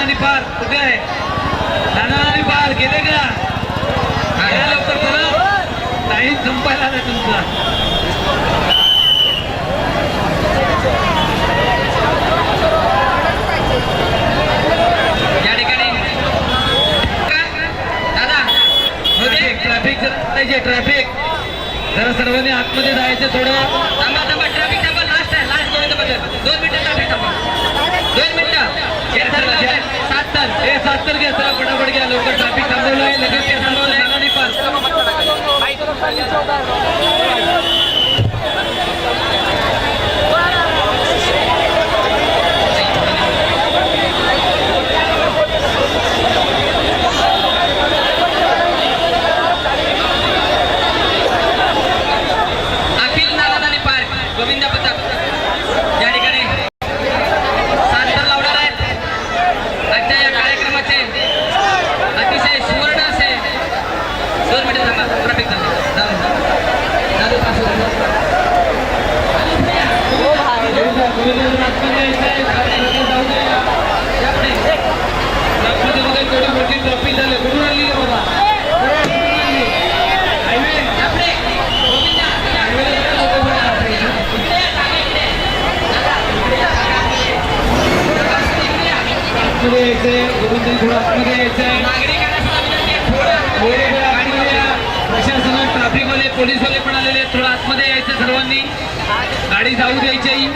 नानानी पार कुठे आहे? नानानी पार गेले का? या लवकर चला. टाईम संपायला आला तुमचा. या ठिकाणी. दादा ट्रॅफिक ट्रॅफिक पाहिजे ट्रॅफिक जरा सर्वांनी आतमध्ये जायचं थोडं. थांबा थांबा ट्रॅफिक थांबा लास्ट आहे लास्ट गोविंदबद्दल दोन मिनिटं ट्रॅफिक थांबा. दोन मिनिटं. हे घ्या. सात तर हे सात तर घ्या घ्या. लवकर ट्रॅफिक थांबवलं आहे लगेच पास थांबवलं आहे नानानी पार अखिल नानादानी पार्क गोविंद पथक या ठिकाणी सात तर लावणार आहेत आजच्या या कार्यक्रमाचे अतिशय सुवर्ण असे दोन मिनिटं थांबा ट्रॅफिक थांबा दादा नागपूरमध्ये बघा केवढी मोठी ट्रॉफी झाली कुठून आली आहे बाबा हायवे आपले गोविंदा आतमध्ये यायचंय गोविंद थोडं आतमध्ये यायचंय नागरिकांना सुद्धा प्रशासनात ट्रॅफिकवाले पोलीसवाले पण आलेले आहेत. थोडं आतमध्ये यायचं सर्वांनी. गाडी जाऊ द्यायची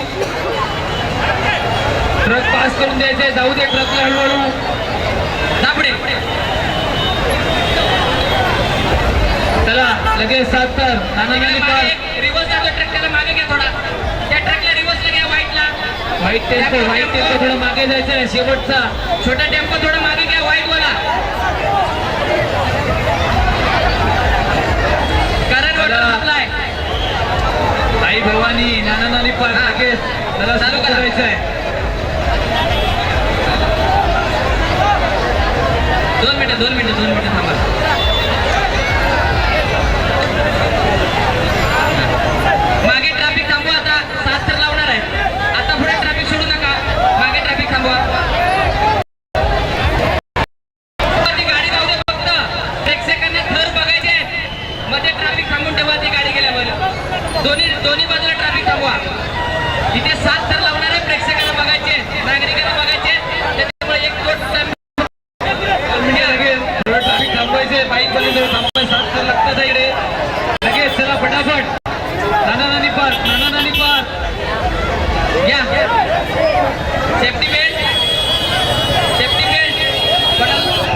ट्रक पास करून द्यायचंय जाऊ दे ट्रकला हळूहळू. दापडे चला लगेच सात तर. नाना व्हाईट टेम्पो व्हाईट टेम्पो थोडं मागे जायचं शेवटचा. छोटा टेम्पो थोडा मागे घ्या व्हाईट वाला कारण चला. संपलाय आई भवानी नाना नानी पार लगेच त्याला चालू चालू करा. करायचंय दोन मिनिटं दोन मिनिटं दोन मिनिटं थांबा मागे ट्रॅफिक थांबवा आता सात तर लावणार आहे आता पुढे ट्रॅफिक सोडू नका मागे ट्रॅफिक थांबवा ती गाडी जाऊ दे फक्त प्रेक्षकांना थर बघायचे मध्ये ट्रॅफिक थांबून ठेवा ती गाडी गेल्यावर दोन्ही बाजूला ट्रॅफिक थांबवा. इथे सात थर लावणार आहे प्रेक्षकांना बघायचे नागरिकांना बघायचे त्याच्यामुळे एक दोन म्हणजे ट्रॅफिक थांबवायचे बाईक वाले थांबवायचे सात तर लागतात इकडे लगेच चला फटाफट नाना नानी पार नाना नानी पार घ्या सेफ्टी बेल्ट सेफ्टी बेल्ट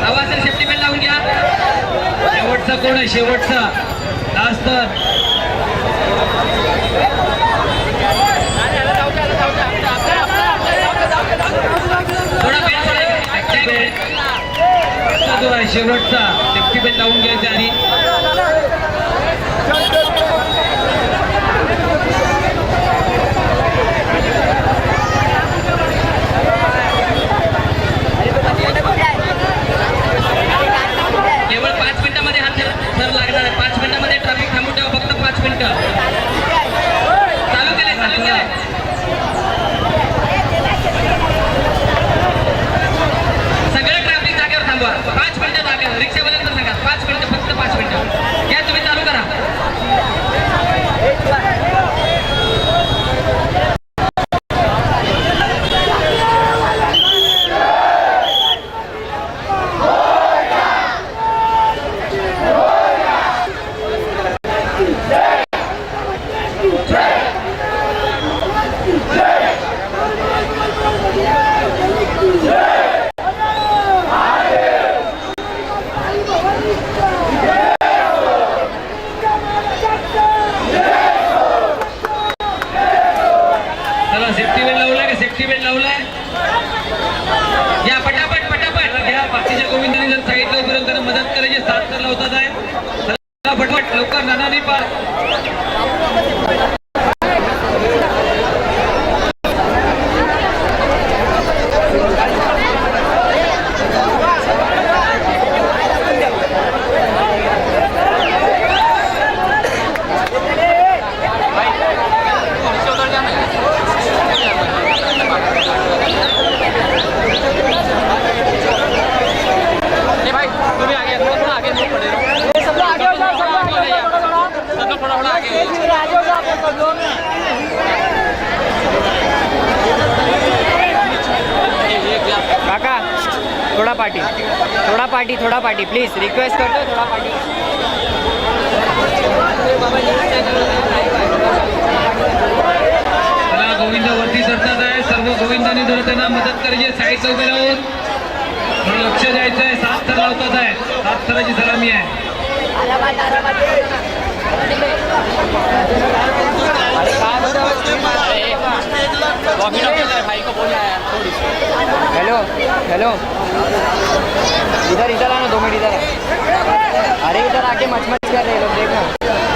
हवा असेल सेफ्टी बेल्ट लावून घ्या. शेवटचा कोण आहे? शेवटचा. लास्ट तर थोडा बेल्ट सोडा बेल्ट जो आहे शेवटचा चला सेफ्टी बेल्ट लावलाय का? सेफ्टी बेल्ट लावलाय? या पटापट पटापट. घ्या बाकीच्या गोविंदांनी जर सांगितलं पर्यंत मदत करायची सात तर लावतात आहे. चला लवकर नानानी पार. थोड़ा पार्टी थोड़ा पार्टी थोड़ा पार्टी प्लीज़ रिक्वेस्ट करतो थोड़ा पार्टी। गोविंद वरती चढतात आहे सर्व गोविंदांनी जर त्यांना मदत करायची उभे राहून. लक्ष द्यायचं आहे सात थर लावतात आहे. सात थराची सलामी आहे. हेलो हेलो इधर इधर आना दो मिनट इधर अरे इधर आके मच मच कर रहे लोग देखना